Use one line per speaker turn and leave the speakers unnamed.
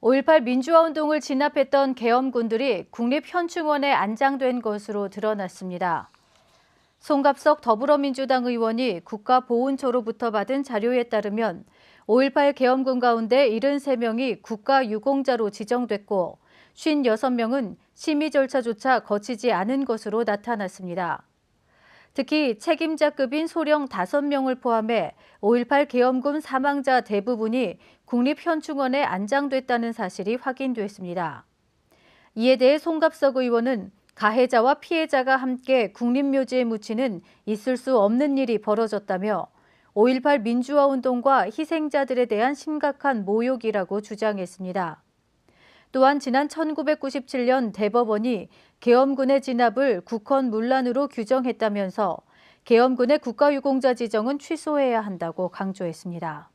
5.18 민주화운동을 진압했던 계엄군들이 국립현충원에 안장된 것으로 드러났습니다. 송갑석 더불어민주당 의원이 국가보훈처로부터 받은 자료에 따르면 5.18 계엄군 가운데 73명이 국가유공자로 지정됐고 56명은 심의 절차조차 거치지 않은 것으로 나타났습니다. 특히 책임자급인 소령 5명을 포함해 5.18 계엄군 사망자 대부분이 국립현충원에 안장됐다는 사실이 확인됐습니다. 이에 대해 송갑석 의원은 가해자와 피해자가 함께 국립묘지에 묻히는 있을 수 없는 일이 벌어졌다며 5.18 민주화운동과 희생자들에 대한 심각한 모욕이라고 주장했습니다. 또한 지난 1997년 대법원이 계엄군의 진압을 국헌 문란으로 규정했다면서 계엄군의 국가유공자 지정은 취소해야 한다고 강조했습니다.